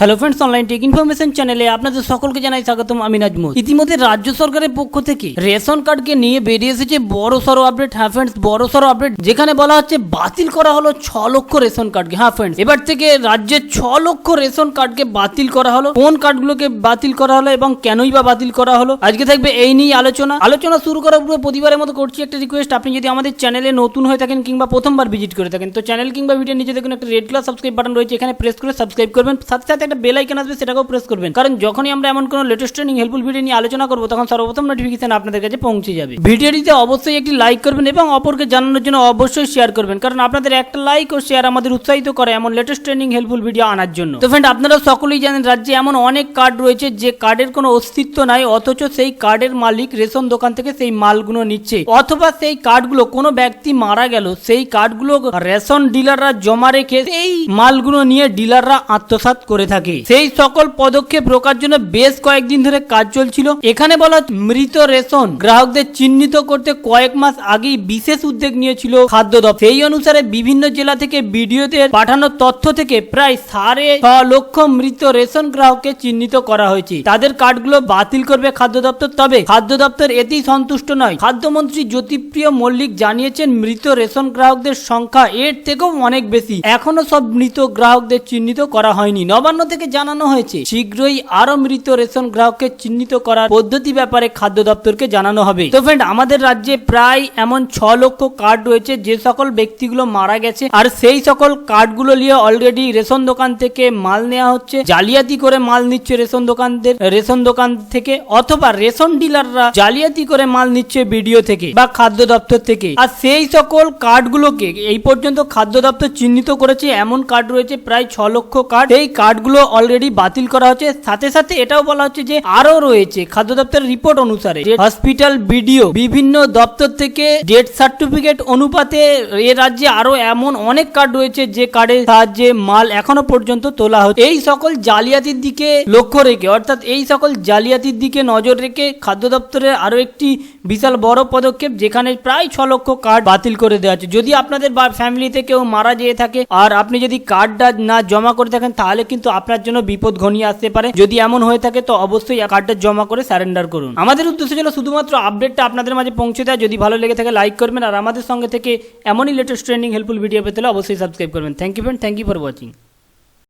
Hello friends online tech information চ্যানেলে আপনাদের সকলকে জানাই স্বাগতম, আমি নাজমুল। ইতিমধ্যে রাজ্য সরকারের পক্ষ থেকে রেশন কার্ডকে নিয়ে বেরিয়ে এসেছে বড় সড়ো আপডেট হ্যাঁ ফ্রেন্ডস বড় সড়ো আপডেট যেখানে বলা হচ্ছে বাতিল করা হলো ছ লক্ষ রেশন কার্ডকে। হ্যাঁ ফ্রেন্ডস এবার থেকে রাজ্যের ছ লক্ষ রেশন কার্ডকে বাতিল করা হলো। কোন কার্ডগুলোকে বাতিল করা হলো এবং কেনই বা বাতিল করা হলো? আজকে থাকবে এই নিয়ে আলোচনা। আলোচনা শুরু করার পূর্বে প্রতিবারের মতো করছি একটা রিকোয়েস্ট আপনি যদি আমাদের চ্যানেলে নতুন হয়ে থাকেন কিংবা প্রথমবার ভিজিট করে থাকেন, তো চ্যানেল কিংবা ভিডিও নিচে দেখুন একটা রেড কালার সাবস্ক্রাইব বাটন রয়েছে। এখানে প্রেস করে সাবস্ক্রাইব করবেন। সাথে সাথে একটা বেল আইকন আসবে সেটাকেও প্রেস করবেন। কারণ যখনই আমরা এমন কোনো লেটেস্ট ট্রেনিং হেল্পফুল ভিডিও নিয়ে আলোচনা করব, তখন সর্বপ্রথম নোটিফিকেশন আপনাদের কাছে পৌঁছে যাবে। ভিডিওটিতে অবশ্যই একটি লাইক করবেন এবং অপরকে জানানোর জন্য অবশ্যই শেয়ার করবেন, কারণ আপনাদের একটা লাইক ও শেয়ার আমাদের উৎসাহিত করে এমন লেটেস্ট ট্রেনিং হেল্পফুল ভিডিও আনার জন্য। তো ফ্রেন্ড আপনারা সকলেই জানেন, রাজ্যে এমন অনেক কার্ড রয়েছে যে কার্ডের কোনো অস্তিত্ব নাই, অথচ সেই কার্ডের মালিক রেশন দোকান থেকে সেই মালগুলো নিচ্ছে। অথবা সেই কার্ডগুলো কোনো ব্যক্তি মারা গেল, সেই কার্ডগুলো রেশন ডিলাররা জমা রেখে সেই মালগুলো নিয়ে ডিলাররা আত্মসাৎ করে থাকে। সেই সকল পদক্ষেপ রোকার জন্য বেশ কয়েকদিন ধরে কাজ চলছিল। এখানে বলা মৃত রেশন গ্রাহকদের চিহ্নিত করতে কয়েক মাস আগেই বিশেষ উদ্যোগ নিয়েছিল খাদ্য দপ্তর। সেই অনুসারে বিভিন্ন জেলা থেকে বিডিওদের পাঠানো তথ্য থেকে প্রায় সাড়ে ছ লক্ষ মৃত রেশন গ্রাহককে চিহ্নিত করা হয়েছে। তাদের কার্ডগুলো বাতিল করবে খাদ্য দপ্তর। তবে খাদ্য দপ্তর এতেই সন্তুষ্ট নয়। খাদ্যমন্ত্রী জ্যোতিপ্রিয় মল্লিক জানিয়েছেন, মৃত রেশন গ্রাহকদের সংখ্যা এর থেকেও অনেক বেশি। এখনও সব মৃত গ্রাহকদের চিহ্নিত করা হয়নি। নবান্ন থেকে জানানো হয়েছে, শীঘ্রই আরও মৃত রেশন গ্রাহককে চিহ্নিত করার পদ্ধতি ব্যাপারে খাদ্য দপ্তরকে জানানো হবে। তো ফ্রেন্ড আমাদের রাজ্যে প্রায় এমন ছ লক্ষ কার্ড রয়েছে, যে সকল ব্যক্তিগুলো মারা গেছে, আর সেই সকল কার্ডগুলো নিয়ে অলরেডি রেশন দোকান থেকে মাল নেওয়া হচ্ছে। জালিয়াতি করে মাল নিচ্ছে রেশন দোকানদের, রেশন দোকান থেকে, অথবা রেশন ডিলাররা জালিয়াতি করে মাল নিচ্ছে বিডিও থেকে বা খাদ্য দপ্তর থেকে। আর সেই সকল কার্ডগুলোকে এই পর্যন্ত খাদ্য দপ্তর চিহ্নিত করেছে, এমন কার্ড রয়েছে, প্রায় ছ লক্ষ কার্ড এই কার্ডগুলো অলরেডি বাতিল করা হচ্ছে। সাথে সাথে এটাও বলা হচ্ছে যে আরও রয়েছে খাদ্য দপ্তরের রিপোর্ট অনুসারে হসপিটাল বিডিও বিভিন্ন দপ্তর থেকে ডেথ সার্টিফিকেট অনুপাতে এ রাজ্যে আরও এমন অনেক কার্ড রয়েছে যে কার্ডের সাহায্যে মাল এখনও পর্যন্ত তোলা হচ্ছে। এই সকল জালিয়াতির দিকে লক্ষ্য রেখে, অর্থাৎ এই সকল জালিয়াতির দিকে নজর রেখে খাদ্য দপ্তরের আরও একটি বিশাল বড় পদক্ষেপ যেখানে প্রায় ছ লক্ষ কার্ড বাতিল করে দেওয়া হচ্ছে। যদি আপনাদের ফ্যামিলিতে কেউ মারা যেয়ে থাকে আর আপনি যদি কার্ডটা না জমা করে থাকেন, তাহলে কিন্তু আপনার জন্য বিপদ ঘনিয়ে আসতে পারে। যদি এমন হয়ে থাকে, তো অবশ্যই কার্ডটা জমা করে স্যারেন্ডার করুন। আমাদের উদ্দেশ্য ছিল শুধুমাত্র আপডেটটা আপনাদের মাঝে পৌঁছে দেয় যদি ভালো লেগে থাকে, লাইক করবেন। আর আমাদের সঙ্গে থেকে এমনই লেটেস্ট ট্রেন্ডিং হেল্পফুল ভিডিও পেতে অবশ্যই সাবস্ক্রাইব করবেন। Thank you friend thank you for watching